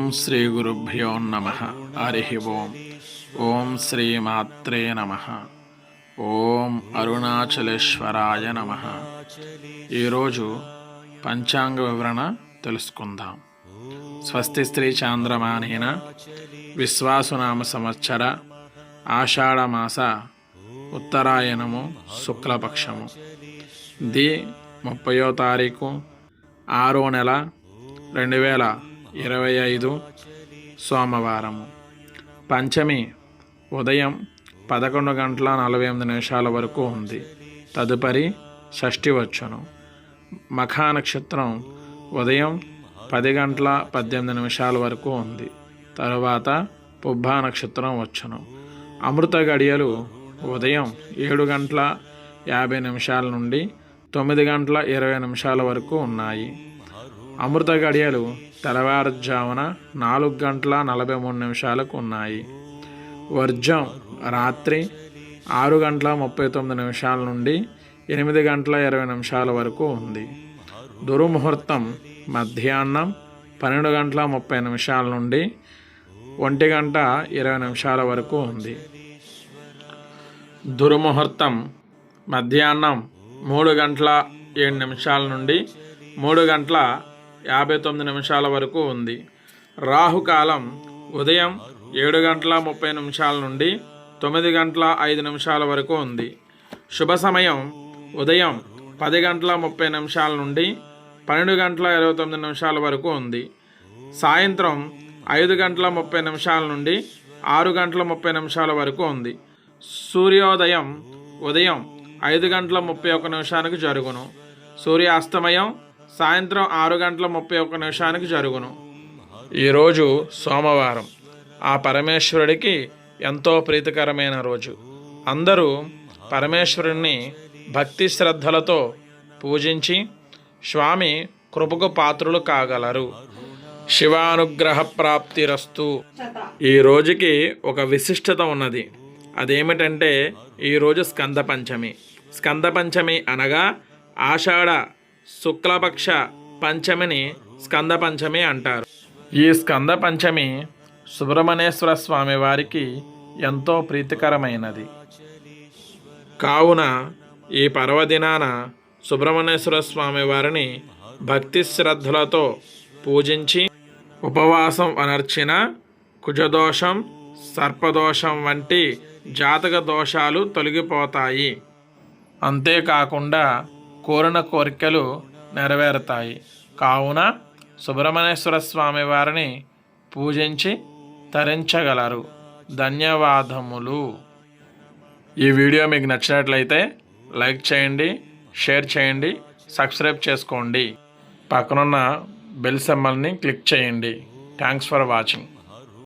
ఓం శ్రీ గురుభ్యో నమ. హరి ఓం. ఓం శ్రీ మాత్రే నమ. ఓం అరుణాచలేశ్వరాయ నమ. ఈరోజు పంచాంగ వివరణ తెలుసుకుందాం. స్వస్తి స్త్రీ చాంద్రమానేన విశ్వాసునామ సంవత్సర ఆషాఢమాస ఉత్తరాయణము శుక్లపక్షము. ది ముప్పయో తారీఖు ఆరో నెల రెండు వేల ఇరవై ఐదు సోమవారము. పంచమి ఉదయం పదకొండు గంటల నలభై ఎనిమిది నిమిషాల వరకు ఉంది. తదుపరి షష్ఠి వచ్చును. మఖా నక్షత్రం ఉదయం పది గంటల పద్దెనిమిది నిమిషాల వరకు ఉంది. తరువాత పుబ్బా నక్షత్రం వచ్చును. అమృత గడియలు ఉదయం ఏడు గంటల యాభై నిమిషాల నుండి తొమ్మిది గంటల ఇరవై నిమిషాల వరకు ఉన్నాయి. అమృత గడియలు తెల్లవారుజామున నాలుగు గంటల నలభై మూడు నిమిషాలకు ఉన్నాయి. వర్జం రాత్రి ఆరు గంటల ముప్పై తొమ్మిది నిమిషాల నుండి ఎనిమిది గంటల ఇరవై నిమిషాల వరకు ఉంది. దుర్ముహూర్తం మధ్యాహ్నం పన్నెండు గంటల ముప్పై నిమిషాల నుండి ఒంటి గంట ఇరవై నిమిషాల వరకు ఉంది. దుర్ముహూర్తం మధ్యాహ్నం మూడు గంటల ఏడు నిమిషాల నుండి మూడు గంటల యాభై తొమ్మిది నిమిషాల వరకు ఉంది. రాహుకాలం ఉదయం ఏడు గంటల ముప్పై నిమిషాల నుండి తొమ్మిది గంటల ఐదు నిమిషాల వరకు ఉంది. శుభ సమయం ఉదయం పది గంటల ముప్పై నిమిషాల నుండి పన్నెండు గంటల ఇరవై తొమ్మిది నిమిషాల వరకు ఉంది. సాయంత్రం ఐదు గంటల ముప్పై నిమిషాల నుండి ఆరు గంటల ముప్పై నిమిషాల వరకు ఉంది. సూర్యోదయం ఉదయం ఐదు గంటల ముప్పై ఒక్క నిమిషానికి జరుగును. సూర్యాస్తమయం సాయంత్రం ఆరు గంటల ముప్పై ఒక్క నిమిషానికి జరుగును. ఈరోజు సోమవారం. ఆ పరమేశ్వరుడికి ఎంతో ప్రీతికరమైన రోజు. అందరూ పరమేశ్వరుణ్ణి భక్తి శ్రద్ధలతో పూజించి స్వామి కృపకు పాత్రులు కాగలరు. శివానుగ్రహ ప్రాప్తిరస్తు ఈ రోజుకి ఒక విశిష్టత ఉన్నది. అదేమిటంటే ఈరోజు స్కంద పంచమి. స్కంద పంచమి అనగా ఆషాఢ శుక్లపక్ష పంచమిని స్కంద పంచమి అంటారు. ఈ స్కంద పంచమి సుబ్రహ్మణ్యేశ్వర స్వామి వారికి ఎంతో ప్రీతికరమైనది. కావున ఈ పర్వదినాన సుబ్రహ్మణ్యేశ్వర స్వామి వారిని భక్తి శ్రద్ధలతో పూజించి ఉపవాసం అనర్చిన కుజదోషం సర్పదోషం వంటి జాతక దోషాలు తొలగిపోతాయి. అంతేకాకుండా కోరిన కోరికలు నెరవేరుతాయి. కావున సుబ్రహ్మణ్యేశ్వర స్వామి వారిని పూజించి తరించగలరు. ధన్యవాదములు. ఈ వీడియో మీకు నచ్చినట్లయితే లైక్ చేయండి షేర్ చేయండి సబ్స్క్రైబ్ చేసుకోండి. పక్కనున్న బెల్ సెమ్మల్ని క్లిక్ చేయండి. Thanks for watching.